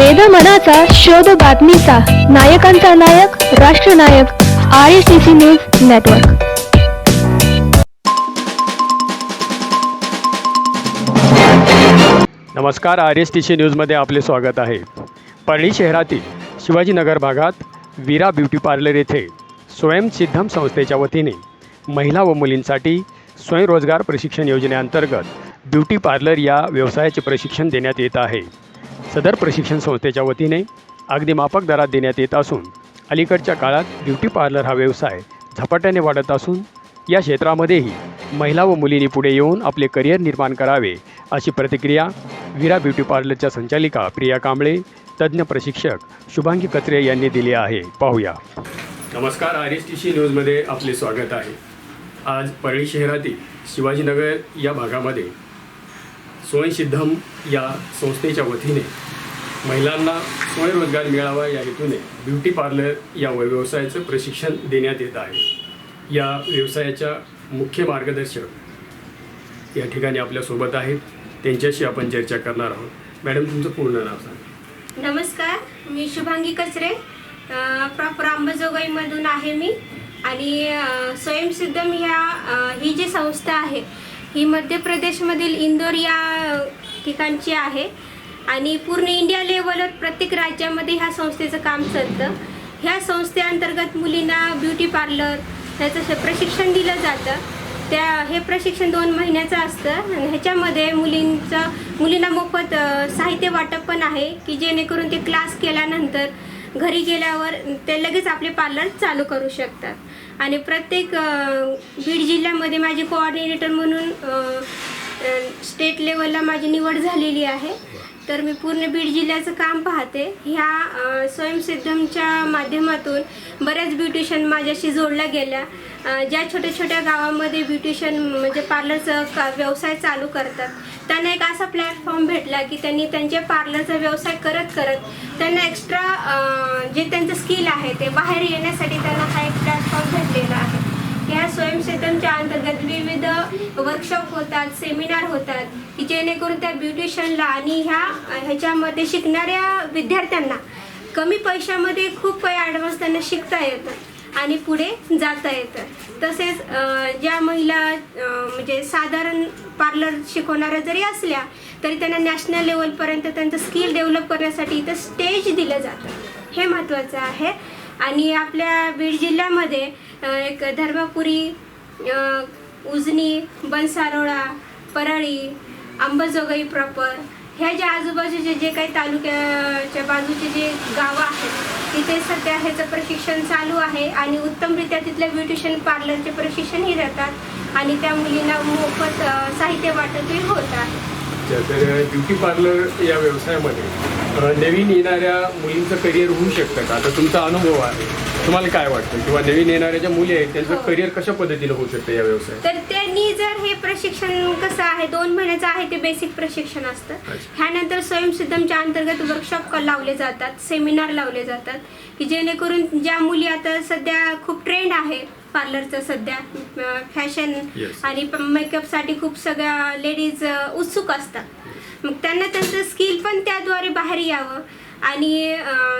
वेद मनाचा शोध बातमीचा. नायकांचा नायक राष्ट्रनायक R S T C news network नमस्कार आर एस टी सी न्यूजमध्ये आपले स्वागत आहे. परळी शहरातील शिवाजीनगर भागात वीरा ब्युटी पार्लर येथे स्वयंसिद्धम संस्थेच्या वतीने महिला व मुलींसाठी स्वयंरोजगार प्रशिक्षण योजनेअंतर्गत ब्युटी पार्लर या व्यवसायाचे प्रशिक्षण देण्यात येत आहे. सदर प्रशिक्षण संस्थेच्या वतीने अगदी माफक दरात देण्यात येत असून अलीकडच्या काळात ब्युटी पार्लर हा व्यवसाय झपाट्याने वाढत असून या क्षेत्रामध्येही महिला व मुलींनी पुढे येऊन आपले करिअर निर्माण करावे अशी प्रतिक्रिया विरा ब्युटी पार्लरच्या संचालिका प्रिया कांबळे तज्ज्ञ प्रशिक्षक शुभांगी कचरे यांनी दिली आहे. पाहूया. नमस्कार आर एस टी सी न्यूजमध्ये आपले स्वागत आहे. आज परळी शहरातील शिवाजीनगर या भागामध्ये स्वयंसिद्धम या संस्थेच्या वतीने महिलांना स्वयंरोजगार मिळावा या हेतूने ब्युटी पार्लर या व्यवसायाचं प्रशिक्षण देण्यात येत आहे. या व्यवसायाच्या मुख्य मार्गदर्शक या ठिकाणी आपल्यासोबत आहेत. त्यांच्याशी आपण चर्चा करणार आहोत. मॅडम तुमचं पूर्ण नाव सांगा. नमस्कार मी शुभांगी कचरे प्रॉपर अंबाजोगाईमधून आहे मी. आणि स्वयंसिद्धम ह्या ही जी संस्था आहे ही मध्य प्रदेशमधील इंदोर या ठिकाणची आहे. आणि पूर्ण इंडिया लेवलवर प्रत्येक राज्यामध्ये ह्या संस्थेचं काम चालतं. ह्या संस्थेअंतर्गत मुलींना ब्युटी पार्लर ह्याचं प्रशिक्षण दिलं जातं. त्या हे प्रशिक्षण दोन महिन्याचं असतं. आणि ह्याच्यामध्ये मुलींचं मुलींना मोफत साहित्य वाटप पण आहे की जेणेकरून ते क्लास केल्यानंतर घरी गेल्यावर ते लगेच आपले पार्लर चालू करू शकतात. आणि प्रत्येक बीड जिल्ह्यामध्ये माझी कोऑर्डिनेटर म्हणून स्टेट लेवलला माझी निवड झालेली आहे. तर मी पूर्ण बीड जिल्ह्याचं काम पाहते. ह्या स्वयंसिद्धमच्या माध्यमातून बऱ्याच ब्युटिशियन माझ्याशी जोडल्या गेल्या. ज्या छोट्या छोट्या गावामध्ये ब्युटिशियन म्हणजे पार्लरचं का व्यवसाय चालू करतात त्यांना एक असा प्लॅटफॉर्म भेटला की त्यांनी त्यांच्या पार्लरचा व्यवसाय करत करत त्यांना एक्स्ट्रा जे त्यांचं स्किल आहे ते बाहेर येण्यासाठी त्यांना हा एक प्लॅटफॉर्म भेटलेला आहे. या स्वयंसेतनच्या अंतर्गत विविध वर्कशॉप होतात सेमिनार होतात की जेणेकरून त्या ब्युटिशियनला आणि ह्या ह्याच्यामध्ये शिकणाऱ्या विद्यार्थ्यांना कमी पैशामध्ये खूप काही ॲडव्हान्स त्यांना शिकता येतं आणि पुढे जाता येतं. तसेच ज्या महिला म्हणजे साधारण पार्लर शिकवणाऱ्या जरी असल्या तरी त्यांना नॅशनल लेवलपर्यंत त्यांचं स्किल डेव्हलप करण्यासाठी इथं स्टेज दिलं जातं हे महत्त्वाचं आहे. आणि आपल्या बीड जिल्ह्यामध्ये एक धर्मपुरी उजनी बनसारोळा परळी अंबाजोगाई प्रॉपर ह्या ज्या आजूबाजूचे जे काही तालुक्याच्या बाजूचे जे गावं आहेत तिथे सध्या ह्याचं प्रशिक्षण चालू आहे आणि उत्तमरित्या तिथल्या ब्युटिशियन पार्लरचे प्रशिक्षणही देतात आणि त्या मुलींना मोफत साहित्य वाटपही होत आहे. अच्छा, तर ब्युटी पार्लर या व्यवसायामध्ये नवीन येणाऱ्या मुलींचं करिअर होऊ शकतं का? आता तुमचा अनुभव आहे. तुम्हाला काय वाटतं? किंवा नवीन येणाऱ्या ज्या मुली आहेत त्यांचं हो. करिअर कशा पद्धतीनं होऊ शकतं या व्यवसायात? तर त्यांनी जर हे प्रशिक्षण कसं आहे दोन महिन्याचं आहे ते बेसिक प्रशिक्षण असतं. ह्यानंतर स्वयंसिद्धमच्या अंतर्गत वर्कशॉप लावले जातात सेमिनार लावले जातात की जेणेकरून ज्या मुली आता सध्या खूप ट्रेंड आहे पार्लरचं सध्या फॅशन. आणि मेकअपसाठी खूप सगळ्या लेडीज उत्सुक असतात मग त्यांना त्यांचं स्किल पण त्याद्वारे बाहेर यावं आणि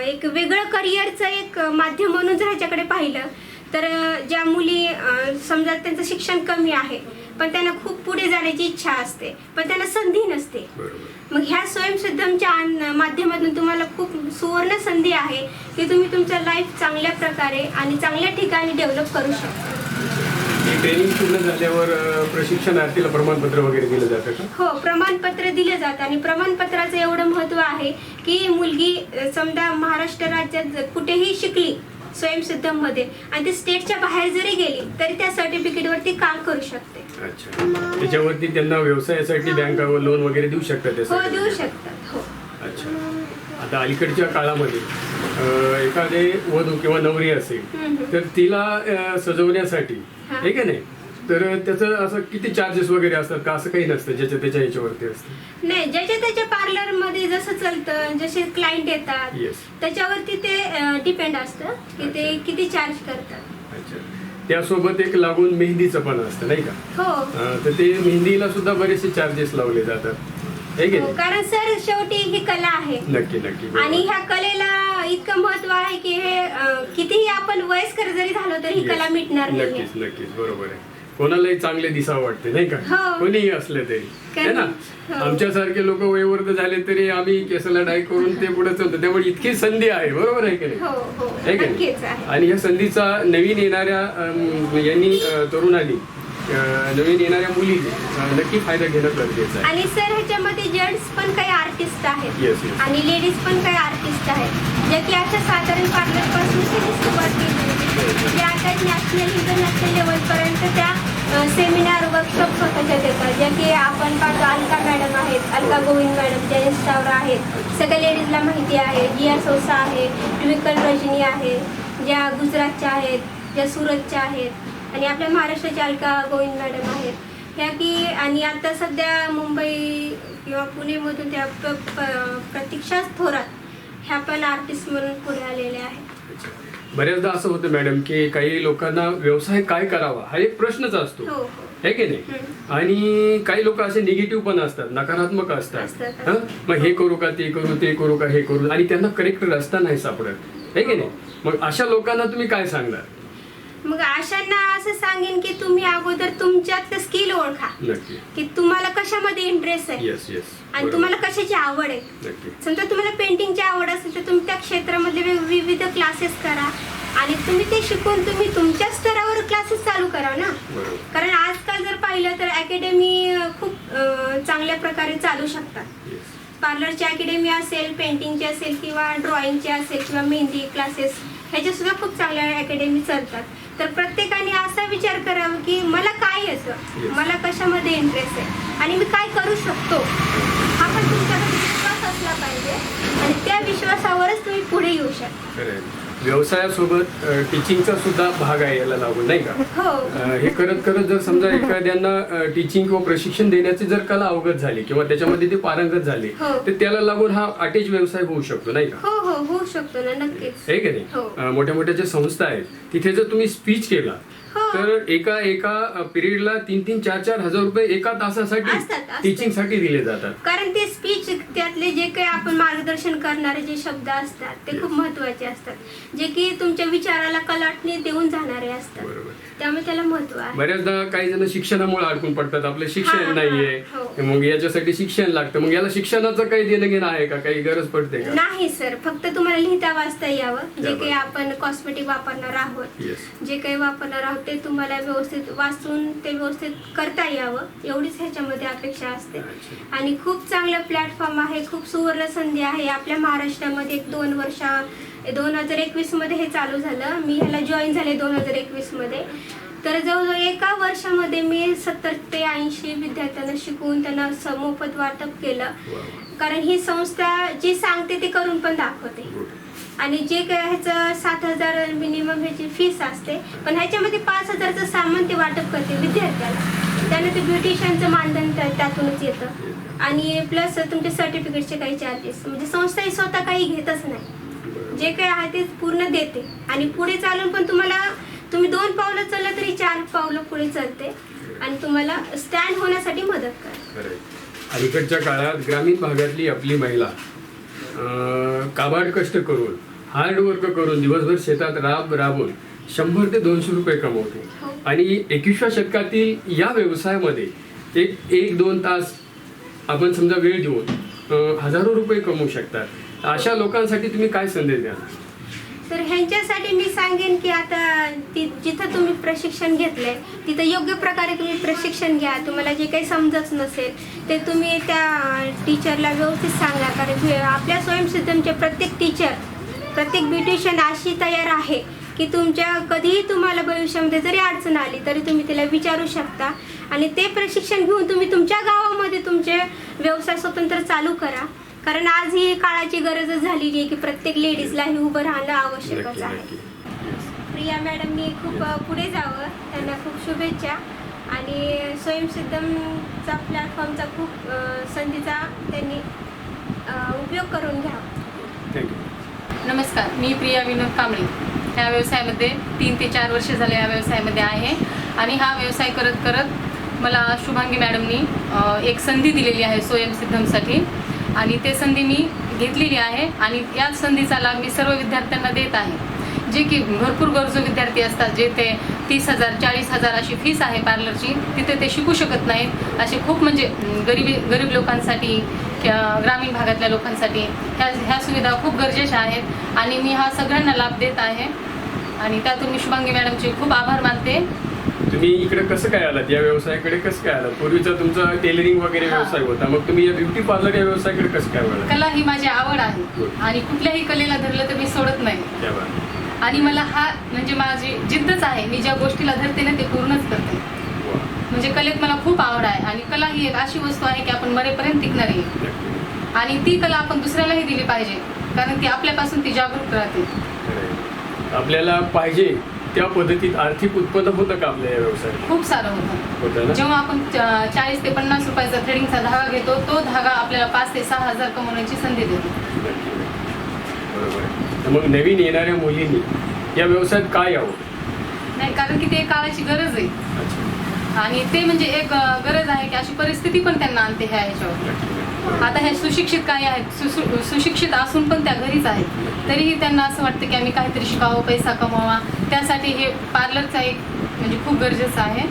एक वेगळं करिअरचं एक माध्यम म्हणून जर ह्याच्याकडे पाहिलं तर ज्या मुली समजा त्यांचं शिक्षण कमी आहे पण त्यांना खूप पुढे जाण्याची इच्छा असते. पण त्यांना संधी नसते. मग ह्या स्वयंसिद्धमच्या माध्यमातून तुम्हाला खूप सुवर्ण संधी आहे की तुम्ही तुमचं लाईफ चांगल्या प्रकारे आणि चांगल्या ठिकाणी डेव्हलप करू शकता. ट्रेनिंग पूर्ण झाल्यावर प्रशिक्षणार्थीला प्रमाणपत्र वगैरे दिलं जातं का? हो प्रमाणपत्र दिले जातं आणि प्रमाणपत्राचं एवढं महत्त्व आहे की मुलगी समजा महाराष्ट्र राज्यात कुठेही शिकली स्वयंसिद्धममध्ये आणि ती स्टेटच्या बाहेर जरी गेली तरी त्या सर्टिफिकेटवरती काम करू शकते. अच्छा. त्याच्यावरती त्यांना व्यवसायासाठी बँक लोन वगैरे देऊ शकतात हो त्यासाठी देऊ शकतात हो. अच्छा. आता अलीकडच्या काळामध्ये अ, एखादे वधू किंवा नवरी असेल. तर तिला अ, सजवण्यासाठी. हे का नाही? तर त्याचं असं किती चार्जेस वगैरे असतात का? असं काही नसतं ज्याच्या त्याच्या ह्याच्यावरती असतं? नाही ज्याच्या त्याच्या पार्लरमध्ये जसं चालतं जसे क्लायंट येतात Yes. त्याच्यावरती ते डिपेंड असतं की ते अच्छा. किती चार्ज करतात. अच्छा. त्यासोबत एक लागून मेहंदीचं पण असतं नाही का? हो. अ, तर ते मेहंदीला सुद्धा बरेचसे चार्जेस लावले जातात. हे की हो, नाही? कारण सर शेवटी ही कला आहे. नक्की नक्की बरोबर. आणि ह्या कलेला इतकं महत्त्व आहे की हे अं, कितीही आपण वयस्कर जरी झालो तरी ही Yes. कला मिटणार नाही नक्कीच नक्कीच बरोबर आहे. कोणालाही चांगले दिसावं वाटते नाही का? हो. कोणीही असले तरी. है ना? हो. आमच्यासारखे लोक वयवर्ध झाले तरी आम्ही केसाला डाय करून ते पुढे चालतो. त्यामुळे इतकी संधी आहे बरोबर आहे की नाही? हो हो. आणि ह्या संधीचा नवीन येणाऱ्या यांनी तरुणांनी नवीन येणाऱ्या मुलींनी अ, नक्की फायदा घेणं गरजेचं आहे. आणि सर ह्याच्यामध्ये जेंट्स पण काही आर्टिस्ट आहेत. Yes. आणि लेडीज पण काही आर्टिस्ट आहेत. जे की अशा साधारण पार्लरपासून त्यांनी सुरुवात केली जे आता नॅशनल इंटरनॅशनल लेवलपर्यंत त्या सेमिनार वर्कशॉप स्वतःच्या देतात. ज्या की आपण पाहतो अलका मॅडम आहेत अलका गोविंद मॅडम जयंत चावरा आहेत. सगळ्या लेडीजला माहिती आहे. जिया सोसा आहे ट्विकल रजनी आहे ज्या गुजरातच्या आहेत ज्या सुरतच्या आहेत. आणि आपल्या महाराष्ट्राच्या अलका गोविंद मॅडम आहेत. ह्या की आणि आता सध्या मुंबई किंवा पुणेमधून त्या प्र, प्रतीक्षा थोरात ह्या पण आर्टिस्ट म्हणून पुढे आलेल्या आहेत. बऱ्याचदा असं होतं मॅडम की काही लोकांना व्यवसाय काय करावा हा एक प्रश्नच असतो. हो हो. आहे की नाही? आणि काही लोक असे निगेटिव्ह पण असतात नकारात्मक असतात. असतात. हं? मग हे करू का ते करू ते करू का हे करू. आणि त्यांना करेक्ट रस्ता नाही सापडत. आहे की नाही? मग अशा लोकांना तुम्ही काय सांगणार? मग अशांना असं सांगेन की तुम्ही अगोदर तुमच्यात स्किल ओळखा. नक्की. की तुम्हाला कशामध्ये इंटरेस्ट आहे? येस येस आणि तुम्हाला कशाची आवड आहे? नक्की. समजा तुम्हाला पेंटिंगची आवड असेल तर तुम्ही त्या क्षेत्रामधले वेग- विविध क्लासेस करा. आणि तुम्ही ते शिकून तुम्ही तुमच्या स्तरावर क्लासेस चालू करा ना? बरोबर. कारण आजकाल जर पाहिलं तर अकॅडमी खूप अं, चांगल्या प्रकारे चालू शकतात. येस पार्लरची अकॅडमी असेल पेंटिंगची असेल किंवा ड्रॉइंगची असेल किंवा मेहंदी क्लासेस ह्याच्या सुद्धा खूप चांगल्या अकॅडमी चालतात. तर प्रत्येकाने असा विचार करावा की मला काय Yes. मला कशामध्ये इंटरेस्ट आहे? आणि मी काय करू शकतो? हा पण तुमच्याकडे विश्वास असला पाहिजे. आणि त्या विश्वासावरच तुम्ही पुढे येऊ शकता. व्यवसायासोबत टीचिंगचा सुद्धा भाग आहे याला लागून नाही का हो अ, हे करत करत जर समजा एखाद्यांना टीचिंग किंवा प्रशिक्षण देण्याची जर कला अवगत झाली किंवा त्याच्यामध्ये ते पारंगत झाले हो. तर त्याला लागून हा अटॅच व्यवसाय होऊ शकतो नाही का हो हो होऊ शकतो ना नक्कीच आहे की नाही हो. अ, मोठ्या मोठ्या ज्या संस्था आहेत तिथे जर तुम्ही स्पीच केला हो. तर एका एका पिरियडला तीन तीन चार चार हजार रुपये एका तासासाठी असतात. टीचिंगसाठी दिले जातात. कारण ते स्पीच त्यातले जे काही आपण मार्गदर्शन करणारे जे शब्द असतात ते खूप महत्त्वाचे असतात. जे की तुमच्या विचाराला कलाटणी देऊन जाणारे असतात. बरोबर. त्यामुळे त्याला महत्त्व आहे. बऱ्याचदा काही जण शिक्षणामुळे अडकून पडतात. आपलं हा, शिक्षण हा, नाहीये. हो. मग याच्यासाठी शिक्षण लागतं. मग याला शिक्षणाचं काही देणं घेणं आहे का? काही गरज पडते का? नाही सर. फक्त तुम्हाला लिहिता वाचता यावं. जे. काही आपण कॉस्मेटिक वापरणार आहोत. जे काही वापरणार आहोत ते तुम्हाला व्यवस्थित वाचून ते व्यवस्थित करता यावं. एवढीच ह्याच्यामध्ये अपेक्षा असते. आणि खूप चांगलं प्लॅटफॉर्म आहे खूप सुवर्ण संधी आहे. आपल्या महाराष्ट्रामध्ये एक दोन वर्षा दोन हजार एकवीसमध्ये हे चालू झालं. मी ह्याला जॉईन झाले दोन हजार एकवीसमध्ये. तर जवळजवळ एका वर्षामध्ये मी सत्तर ते ऐंशी विद्यार्थ्यांना शिकवून त्यांना मोफत वाटप केलं. कारण ही संस्था जी सांगते ते करून पण दाखवते. आणि जे काय ह्याचं सात हजार मिनिमम ह्याची फीस असते पण ह्याच्यामध्ये पाच हजारचं सामान ते वाटप करते विद्यार्थ्याला. त्यानं ते ब्युटिशियनचं मानधन त्या- त्यातूनच येतं. आणि प्लस तुमचे सर्टिफिकेटचे काही चार्जेस म्हणजे संस्था ही स्वतः काही घेतच नाही. जे काही आहे ते पूर्ण देते. आणि पुढे चालून पण तुम्हाला तुम्ही दोन पावलं चाललं तरी चार पावलं पुढे चालते. आणि तुम्हाला स्टँड होण्यासाठी मदत करते. अलीकडच्या काळात ग्रामीण भागातली आपली महिला अं, काबाड कष्ट करून हार्ड वर्क करून दिवसभर शेतात राब राबून शंभर ते दोनशे रुपये कमवते. हो. आणि एकविसव्या शतकातील या व्यवसायामध्ये एक एक दोन तास आपण समजा वेळ देऊन हजारो रुपये कमवू शकतात अशा लोकांसाठी तुम्ही काय संदेश द्याल? तर ह्यांच्यासाठी मी सांगेन की आता ति जिथं तुम्ही प्रशिक्षण घेतलंय तिथं योग्य प्रकारे तुम्ही प्रशिक्षण घ्या. तुम्हाला जे काही समजत नसेल ते तुम्ही त्या टीचरला व्यवस्थित सांगा. कारण आपल्या स्वयंसिद्धमचे प्रत्येक टीचर प्रत्येक ब्युटिशियन अशी तयार आहे की तुमच्या कधीही तुम्हाला भविष्यामध्ये जरी अडचण आली तरी तुम्ही तिला विचारू शकता. आणि ते प्रशिक्षण घेऊन तुम्ही तुमच्या गावामध्ये तुमचे व्यवसाय स्वतंत्र चालू करा. कारण आज ही काळाची गरजच झालेली आहे की प्रत्येक लेडीजला हे उभं राहणं आवश्यकच आहे. प्रिया मॅडमनी खूप पुढे जावं. त्यांना खूप शुभेच्छा. आणि स्वयंसिद्धमचा प्लॅटफॉर्मचा खूप संधीचा त्यांनी उपयोग करून घ्यावा थँक्यू नमस्कार मी प्रिया विनोद कांबळे. ह्या व्यवसायामध्ये तीन ते चार वर्ष झाले या व्यवसायामध्ये आहे आणि हा व्यवसाय करत करत मला शुभांगी मॅडमनी एक संधी दिलेली आहे स्वयंसिद्धमसाठी आणि ते संधी मी घेतलेली आहे आणि या संधीचा लाभ मी सर्व विद्यार्थ्यांना देत आहे. जे की भरपूर गरजू विद्यार्थी असतात जे ते तीस हजार चाळीस हजार अशी फीस आहे पार्लरची तिथे ते शिकू शकत नाहीत. असे खूप म्हणजे गरीबी गरीब लोकांसाठी ग्रामीण भागातल्या लोकांसाठी ह्या ह्या सुविधा खूप गरजेच्या आहेत आणि मी हा सगळ्यांना लाभ देत आहे आणि त्यातून मी शुभांगी मॅडमचे खूप आभार मानते तुम्ही इकडे कसं काय आलात या व्यवसायाकडे कसं काय आलात पूर्वीचा तुमचा टेलरिंग वगैरे. व्यवसाय होता मग तुम्ही या ब्युटी पार्लर या व्यवसायाकडे कसं काय? कला ही माझी आवड आहे. आणि कुठल्याही कलेला धरलं तर मी सोडत नाही. आणि मला हा म्हणजे माझी जिद्दच आहे मी ज्या गोष्टीला धरते ना ते पूर्णच करते. म्हणजे कलेत मला खूप आवड आहे आणि कला ही एक अशी वस्तू आहे की आपण मरेपर्यंत टिकणारी आहे. आणि ती कला आपण दुसऱ्यालाही दिली पाहिजे कारण ती आपल्यापासून ती जागरूक राहते. आपल्याला पाहिजे त्या पद्धतीत आर्थिक उत्पन्न होतं का आपल्या या व्यवसायात खूप सारं होतं ना जेव्हा आपण च- चाळीस ते पन्नास रुपयाचा थ्रेडिंगचा धागा घेतो तो धागा आपल्याला पाच ते सहा हजार कमवण्याची संधी देतो. बरोबर आहे. तर मग नवीन येणाऱ्या मुलींनी या व्यवसायात काय यावं नाही कारण की ते काळाची गरज आहे अच्छा. आणि ते म्हणजे एक गरज आहे की अशी परिस्थिती पण त्यांना आणते ह्या ह्याच्यावर. आता हे सुशिक्षित काय आहेत सुशिक्षित असून पण त्या घरीच आहेत. तरीही त्यांना असं वाटतं की आम्ही काहीतरी शिकावं पैसा कमावा त्यासाठी हे पार्लरचा एक म्हणजे खूप गरजेचं आहे.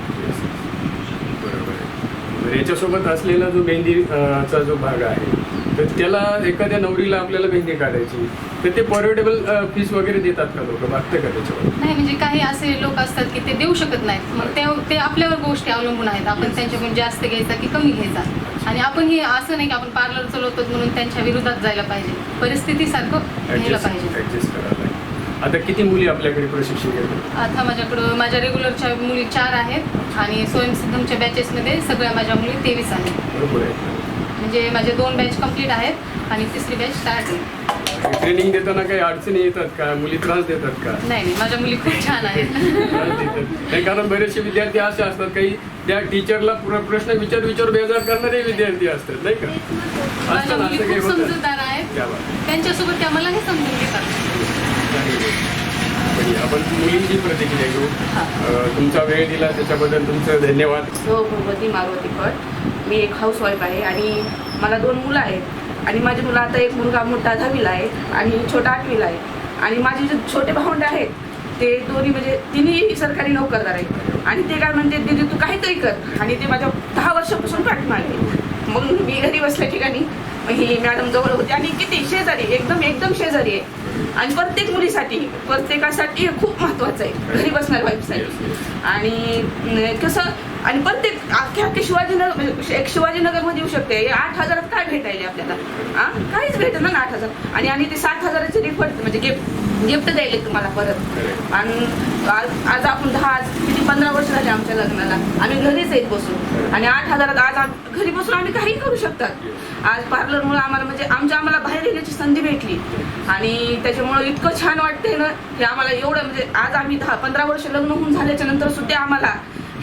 याच्यासोबत असलेला जो मेहंदीचा जो भाग आहे तर त्याला एखाद्या नवरीला आपल्याला मेहंदी काढायची. तर ते परवडेबल फीस वगैरे देतात का लोक? बघतं का त्याच्यावर? नाही म्हणजे काही असे लोक असतात की ते देऊ शकत नाहीत. मग ते ते आपल्यावर गोष्टी अवलंबून आहेत. आपण त्यांच्याकडून जास्त घ्यायचा की कमी घ्यायचा? आणि आपण हे असं नाही की आपण पार्लर चालवतो म्हणून त्यांच्या विरोधात जायला पाहिजे. परिस्थितीसारखं घ्यायला ऍडजस्ट पाहिजे. ऍडजस्ट करायला लागेल. आता किती मुली आपल्याकडे प्रशिक्षण घेतात? आता माझ्याकडं माझ्या रेग्युलरच्या मुली चार आहेत. आणि स्वयंसिद्धमच्या बॅचेसमध्ये सगळ्या माझ्या मुली तेवीस आहेत. बरोबर आहे. म्हणजे माझे दोन बॅच कंप्लीट आहेत आणि तिसरी बॅच स्टार्ट आहे ट्रेनिंग देताना काही अडचणी येतात का? मुली त्रास देतात का? नाही नाही माझ्या मुली खूप छान आहेत. नाही कारण बरेचसे विद्यार्थी असे असतात काही त्या टीचरला प्र- प्रश्न विचार विचार बेजार करणारे विद्यार्थी असतात नाही का? माझ्या मुली असं काही खूप होतं. समजूतदार आहेत. त्यांच्यासोबत त्या मलाही समजून घेतात. बढिया. आपण मुलींची प्रतिक्रिया घेऊ. तुमचा वेळ दिला त्याच्याबद्दल तुमचं धन्यवाद. हो भगवती मारुती फट मी एक हाऊसवाईफ आहे आणि मला दोन मुलं आहेत. आणि माझी मुलं आता एक मुलगा मोठा दहावीला आहे आणि छोटा आठवीला आहे. आणि माझे जे छोटे भावंडे आहेत ते दोन्ही म्हणजे तिन्ही सरकारी नोकरदार आहेत. आणि ते काय म्हणते दीदी तू काहीतरी कर. आणि ते माझ्या दहा वर्षापासून पाठीमागे मग मी घरी बसल्या ठिकाणी मग ही मॅडम जवळ होती आणि किती शेजारी एकदम एकदम शेजारी आहे. आणि प्रत्येक मुलीसाठी प्रत्येकासाठी हे खूप महत्त्वाचं आहे. घरी बसणार वाईफसाठी आणि कसं आणि पण ते अख्ख्या अख्खे शिवाजीनगर म्हणजे एक शिवाजीनगरमध्ये येऊ शकते. आठ हजारात काय भेटायला आपल्याला? हा? काहीच भेटत ना आठ हजार. आणि आणि ते सात हजाराचे रिफंड म्हणजे गिफ्ट गिफ्ट द्यायले तुम्हाला परत. आणि आज आपण दहा आज किती पंधरा वर्ष झाले आमच्या लग्नाला. आम्ही घरीच येत बसून. आणि आठ हजारात आज घरी बसून आम्ही काही करू शकतात. आज पार्लरमुळे आम्हाला म्हणजे आमच्या आम्हाला बाहेर येण्याची संधी भेटली. आणि त्याच्यामुळं इतकं छान वाटतंय ना की आम्हाला एवढं म्हणजे आज आम्ही दहा पंधरा वर्ष लग्न होऊन झाल्याच्यानंतर सुद्धा आम्हाला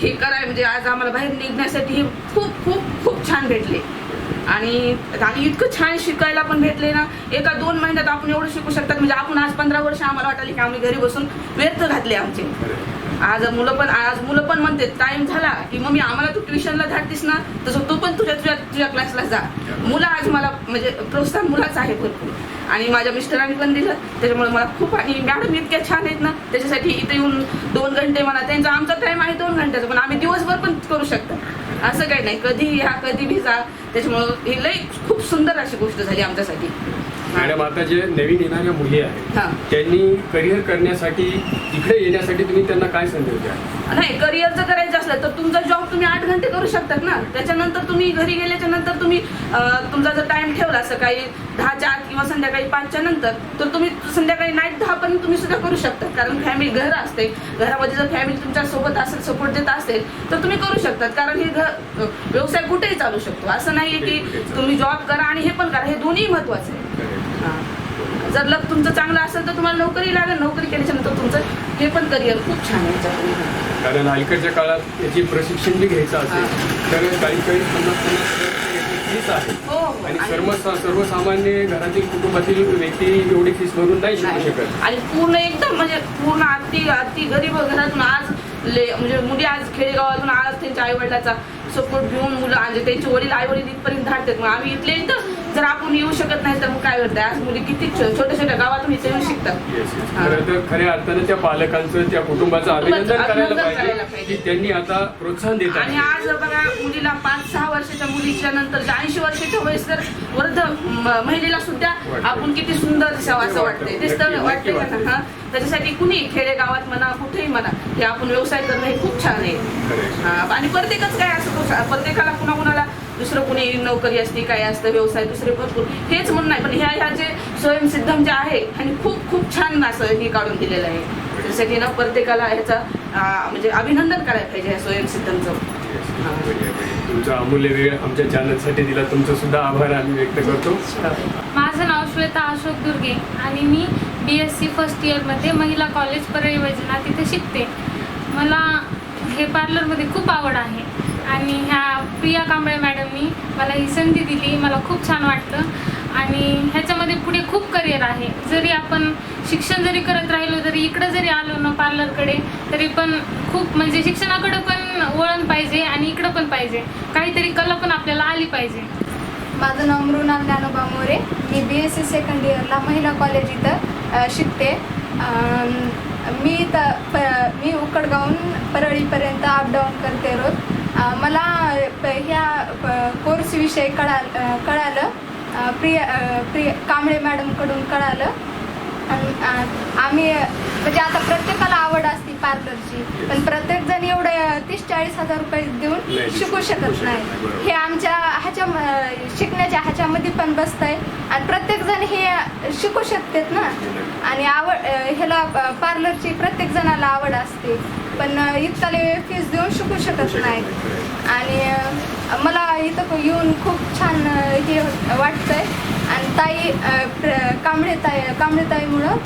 हे कराय म्हणजे आज आम्हाला बाहेर निघण्यासाठी खूप खूप खूप छान भेटले. आणि आणि इतकं छान शिकायला पण भेटले ना एका दोन महिन्यात आपण एवढं शिकू शकतात. म्हणजे आपण आज पंधरा वर्ष आम्हाला वाटले की आम्ही घरी बसून व्यर्थ घातले आमचे. आज मुलं पण आज मुलं पण म्हणते टाइम झाला की मम्मी आम्हाला तू ट्युशनला धाडतीस ना तसं तू पण तुझ्या तुझ्या तुझ्या क्लासला जा. मुलं आज मला म्हणजे प्रोत्साहन मुलाच आहे भरपूर. आणि माझ्या मिस्टरांनी पण दिलं त्याच्यामुळे मला खूप आणि मॅडम इतक्या छान आहेत ना त्याच्यासाठी इथे येऊन दोन घंटे मला त्यांचा आमचा टाइम आहे दोन घंट्याचा पण आम्ही दिवसभर पण करू शकतो. असं काही नाही कधी या कधी भी जा त्याच्यामुळं ही लई खूप सुंदर अशी गोष्ट झाली आमच्यासाठी. मॅडम आता जे नवीन येणाऱ्या मुली आहेत. हां. त्यांनी करिअर करण्यासाठी इकडे येण्यासाठी तुम्ही त्यांना काय संदेश द्या नाही करिअर जर करायचं असलं तर तुमचा जॉब तुम्ही आठ घंटे करू शकतात ना. त्याच्यानंतर तुम्ही घरी गेल्याच्यानंतर तुम्ही तुमचा जर टाइम ठेवला सकाळी दहाच्या आत किंवा संध्याकाळी पाचच्या नंतर तर तुम्ही संध्याकाळी नाईट दहापर्यंत तुम्ही सुद्धा करू शकता कारण फॅमिली घर असते. घरामध्ये जर फॅमिली तुमच्यासोबत असेल सपोर्ट देत असेल तर तुम्ही करू शकतात. कारण हे घर व्यवसाय कुठेही चालू शकतो. असं नाही आहे की तुम्ही जॉब करा आणि हे पण करा. हे दोन्ही महत्वाचं आहे. जर लक तुमचं चांगलं असेल तर तुम्हाला नोकरी लागेल नोकरी केल्याच्यानंतर तुमचं हे पण करिअर खूप छान आहे. कारण अलीकडच्या काळात याची प्रशिक्षण बी घ्यायचं असेल तर काही काही पन्नास पन्नास हजार याची फीस आहे. हो हो. आणि सर्व सर्वसामान्य घरातील कुटुंबातील व्यक्ती एवढी फीस भरून नाही शिकू. शकत. आणि पूर्ण एकदम म्हणजे पूर्ण अति अति गरीब घरातून आज ले म्हणजे मुली आज खेडेगावातून आज त्यांच्या आई वडिलाचा सपोर्ट घेऊन मुलं म्हणजे त्यांचे वडील आई वडील इथपर्यंत धाडतात. मग आम्ही इथले इथं. जर आपण येऊ शकत नाही तर मग काय करताय आज मुली किती छोट्या छोट्या गावातून इथे येऊन शिकतात. तर खऱ्या अर्थानं त्या पालकांचं त्या कुटुंबाचं अभिनंदन करायला पाहिजे. की त्यांनी आता प्रोत्साहन देत आणि आज बघा मुलीला पाच सहा वर्षाच्या मुलीच्या नंतर ऐंशी वर्षाच्या वयस तर वृद्ध महिलेला सुद्धा. आपण किती सुंदर दिसावं असं वाटतं. वाटतंय. दिसतं नक्की, वाटतंय का? हा. त्याच्यासाठी कुणी खेडेगावात म्हणा कुठेही म्हणा हे आपण व्यवसाय करणं हे खूप छान आहे. हा, आणि प्रत्येकच काय असं करू- प्रत्येकाला कुणा कुणाला दुसरं कुणी नोकरी असते काय असतं व्यवसाय दुसरे भरपूर. हेच म्हणून नाही पण ह्या ह्या जे स्वयंसिद्धम जे आहे आणि खूप खूप छान असं हे काढून दिलेलं आहे. त्यासाठी ना प्रत्येकाला ह्याचा म्हणजे अभिनंदन करायला पाहिजे ह्या स्वयंसिद्धमचं. तुमचा अमूल्य वेळ आमच्या चॅनलसाठी दिला. तुमचं सुद्धा आभार आम्ही व्यक्त करतो. माझं नाव श्वेता अशोक दुर्गे आणि मी बी एस सी फर्स्ट इयरमध्ये महिला कॉलेज परळी तिथे शिकते. मला हे पार्लरमध्ये खूप आवड आहे. आणि ह्या प्रिया कांबळे मॅडमनी मला ही संधी दिली. मला खूप छान वाटतं. आणि ह्याच्यामध्ये पुढे खूप करिअर आहे. जरी आपण शिक्षण जरी करत राहिलो जरी इकडं जरी आलो ना पार्लरकडे तरी पण खूप म्हणजे शिक्षणाकडं पण वळण पाहिजे आणि इकडं पण पाहिजे. काहीतरी कला पण आपल्याला आली पाहिजे. माझं नाव मृणाल ज्ञानोबा मोरे. मी बी एस सी सेकंड इयरला महिला कॉलेज इथं शिकते. मी इथं प मी उकडगावून परळीपर्यंत अपडाऊन करते रोज. मला प- ह्या प- कोर्सविषयी कळा कळालं प्रिया प्रिया कांबळे मॅडमकडून कळालं. आम्ही म्हणजे आता प्रत्येकाला आवड असते पार्लरची पण प्रत्येकजण एवढे तीस चाळीस हजार रुपये नाही, देऊन शिकू शिकू शकत नाही, नाही. हे आमच्या ह्याच्या शिकण्याच्या ह्याच्यामध्ये पण बसत आहे आणि प्रत्येकजण हे शिकू शकतात ना. आणि आवड ह्याला पार्लरची प्रत्येक जणाला आवड असते. पण इतकाले फीस देऊन शिकू शकत नाहीत आणि मला इथं येऊन खूप छान हे वाटतंय. आणि ताई कांबळे ताई कांबळे ताईमुळं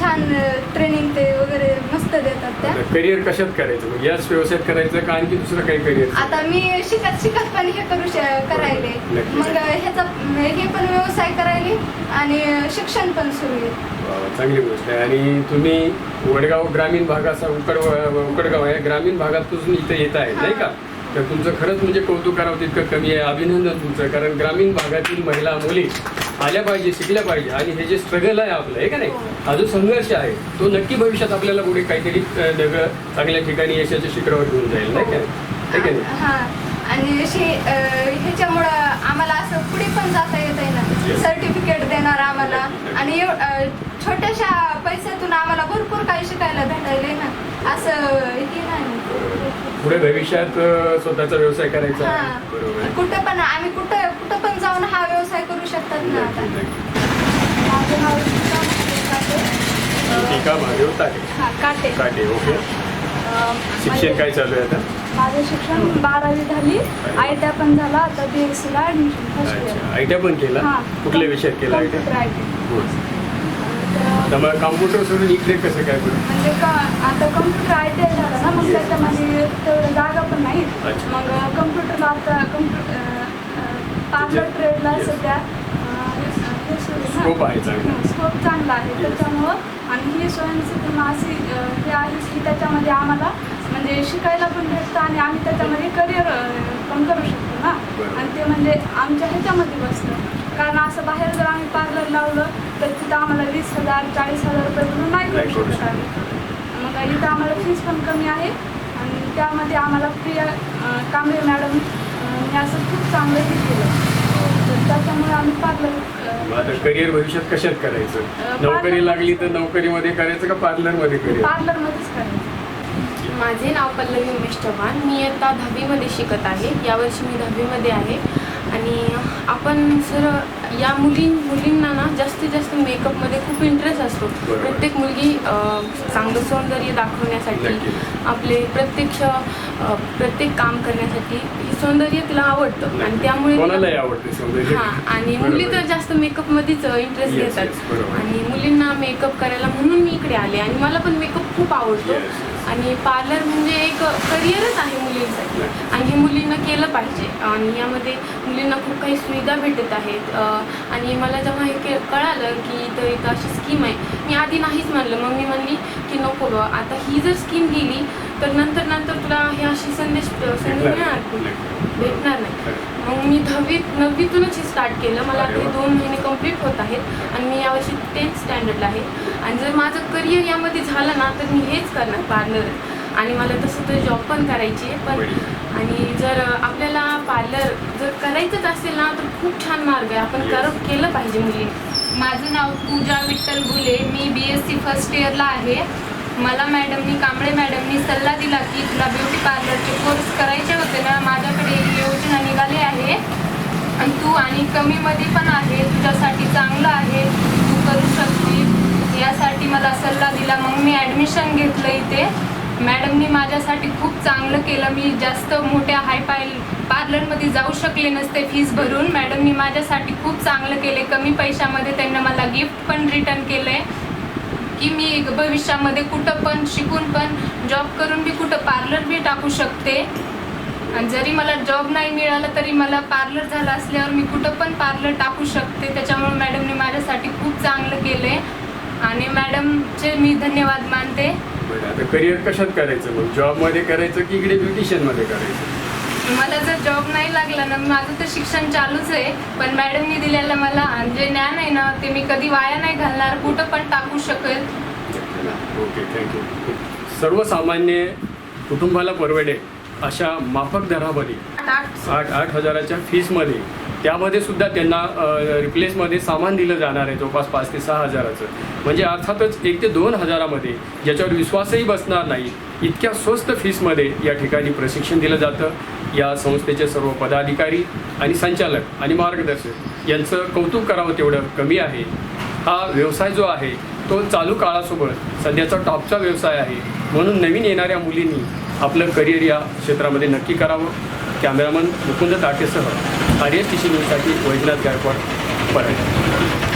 छान ट्रेनिंग ते वगैरे मस्त देतात त्या. करिअर कशात करायचं? मग याच व्यवसायात करायचं का आणखी दुसरं काही करिअर आता मी शिकत शिकत पण हे करू करायले. नक्की. मग ह्याचा हे पण व्यवसाय करायले आणि शिक्षण पण सुरू आहे. चांगली गोष्ट आहे. आणि तुम्ही वडगाव ग्रामीण भागाचा उकड उकडगाव आहे. ग्रामीण भागातून इथे येत आहे नाही का? तर तुमचं खरंच म्हणजे कौतुक करावं तितकं कमी आहे. अभिनंदन तुमचं. कारण ग्रामीण भागातील महिला मुली आल्या पाहिजे शिकल्या पाहिजे. आणि हे जे स्ट्रगल आहे आपलं आहे का नाही? हा. जो संघर्ष आहे तो नक्की भविष्यात आपल्याला पुढे काहीतरी वेगळं चांगल्या ठिकाणी यशाच्या शिखरावर घेऊन जाईल नाही का? आहे का नाही? हा. आणि अशी ह्याच्यामुळं आम्हाला असं पुढे पण जाता येत आहे ना. सर्टिफिकेट देणार आम्हाला. आणि छोट्याशा पैशातून आम्हाला भरपूर काही शिकायला भेटायलंय ना. असं हे नाही. पुढे भविष्यात स्वतःचा व्यवसाय करायचा. हा. बरोबर. आहे. कुठं पण आम्ही कुठं कुठं पण जाऊन हा व्यवसाय करू शकतात ना आता. नक्की, नक्की. माझं नाव टीका काटे. टीका हा, काटे. काटे ओके. अं, शिक्षण काय चालू आहे आता? माझं शिक्षण बारावी झाली. आय टी पण झाला आता बी एस सीला ॲडमिशन फर्स्ट अच्छा. इयर आय टी पण केला? हा. कुठल्या विषयात केला I T computer I T तर मग कॉम्प्युटर सोडून इकडे कसं काय बरं म्हणजे का आता कम्प्युटर आय टी आय झालं ना मग त्याच्यामध्ये तेवढं जागा पण नाही. मग कम्प्युटरला आता कम्प्युटर पार्लर. ट्रेडला. सध्या आहे स्कोप चांगला आहे. त्याच्यामुळं आणि ही स्वयंसिद्धी अं, हे आहे की त्याच्यामध्ये आम्हाला म्हणजे शिकायला पण भेटतं आणि आम्ही त्याच्यामध्ये करिअर पण करू शकतो ना. आणि ते म्हणजे आमच्या ह्याच्यामध्ये बसतं कारण असं बाहेर जर आम्ही पार्लर लावलं तर तिथं आम्हाला वीस हजार चाळीस हजार रुपये म्हणून नाही करू शकत आम्ही मग इथं आम्हाला फीस पण कमी आहे त्यामध्ये आम्हाला प्रिया कांबळे मॅडम हे असं खूप चांगलं हे केलं. त्याच्यामुळे आम्ही पार्लर आता करिअर भविष्यात कशात करायचं? नोकरी लागली तर नोकरीमध्ये करायचं का पार्लरमध्ये करिअर? पार्लरमध्येच करायचं. माझे नाव पल्लवी उमेश चव्हाण. मी आता दहावीमध्ये शिकत आहे. यावर्षी मी दहावीमध्ये आहे. आणि आपण सर या मुली मुलींना ना जास्तीत जास्त मेकअपमध्ये खूप इंटरेस्ट असतो. प्रत्येक मुलगी चांगलं सौंदर्य दाखवण्यासाठी. आपले प्रत्यक्ष प्रत्येक काम करण्यासाठी हे सौंदर्य तिला आवडतं आणि त्यामुळे हा आणि मुली तर जास्त मेकअपमध्येच इंटरेस्ट घेतात. आणि मुलींना मेकअप करायला म्हणून मी इकडे आले आणि मला पण मेकअप खूप आवडतो. आणि पार्लर म्हणजे एक करिअरच आहे मुलींसाठी. आणि हे मुलींना केलं पाहिजे. आणि यामध्ये मुलींना खूप काही सुविधा भेटत आहेत. आणि मला जेव्हा हे के कळालं की इथं इथं अशी स्कीम आहे मी आधी नाहीच म्हणलं मग मी म्हणली की नको बा आता ही जर स्कीम गेली तर नंतर नंतर तुला हे अशी संदेश संधी मिळणार नाही. भेटणार नाही. मग मी दहावीत नववीतूनच हे स्टार्ट केलं. मला आता हे दोन महिने कंप्लीट होत आहेत आणि मी यावर्षी टेन्थ स्टँडर्डला आहे. आणि जर माझं करिअर यामध्ये झालं ना तर मी हेच करणार पार्लर आणि मला तसं तर जॉब पण करायची आहे. पण आणि जर आपल्याला पार्लर जर करायचंच असेल ना तर खूप छान मार्ग आहे. आपण कर केलं पाहिजे मुली. माझं नाव पूजा विठ्ठल बुले मी बी एस सी फर्स्ट इयरला आहे. मला मॅडमनी कांबळे मॅडमनी सल्ला दिला की तुला ब्युटी पार्लरचे कोर्स करायचे होते ना माझ्याकडे एक योजना निघाली आहे. आणि तू आणि कमीमध्ये पण आहे तुझ्यासाठी चांगलं आहे तू करू शकते यासाठी मला सल्ला दिला. मग मी ॲडमिशन घेतलं इथे. मॅडमनी माझ्यासाठी खूप चांगलं केलं. मी जास्त मोठ्या हाय पाय पार्लरमध्ये जाऊ शकले नसते फीस भरून. मॅडमनी माझ्यासाठी खूप चांगलं केले. कमी पैशामध्ये त्यांनी मला गिफ्ट पण रिटर्न केलं. आहे की मी भविष्यामध्ये कुठं पण शिकून पण जॉब करून मी कुठं पार्लर बी टाकू शकते. आणि जरी मला जॉब नाही मिळाला तरी मला पार्लर झालं असल्यावर मी कुठं पण पार्लर टाकू शकते. त्याच्यामुळे मॅडमने माझ्यासाठी खूप चांगलं केलं आहे आणि मॅडमचे मी धन्यवाद मानते. आता करिअर कशात करायचं मग? जॉबमध्ये करायचं की इकडे ब्युटिशियनमध्ये करायचं? मला जर जॉब नाही लागला ना माझं तर शिक्षण चालूच आहे. पण मॅडमनी दिलेलं मला जे ज्ञान आहे ना ते मी कधी वाया नाही घालणार कुठं पण टाकू शकेल. ओके थँक्यू सर्वसामान्य कुटुंबाला परवडे अशा माफक दरामध्ये. आठ आठ. आठ हजाराच्या फीसमध्ये त्यामध्ये सुद्धा त्यांना रिप्लेसमध्ये सामान दिलं जाणार आहे जवळपास पाच ते सहा हजाराचं. म्हणजे अर्थातच एक ते दोन हजारामध्ये ज्याच्यावर विश्वासही बसणार नाही इतक्या स्वस्त फीसमध्ये या ठिकाणी प्रशिक्षण दिलं जातं. या संस्थेचे सर्व पदाधिकारी आणि संचालक आणि मार्गदर्शक यांचं कौतुक करावं तेवढं कमी आहे. हा व्यवसाय जो आहे तो चालू काळासोबत सध्याचा टॉपचा व्यवसाय आहे. म्हणून नवीन येणाऱ्या मुलींनी आपलं करिअर या क्षेत्रामध्ये नक्की करावं. कॅमेरामन मुकुंद ताटेसह आर एस टी सी न्यूजसाठी वैजनाथ गायकवाड परत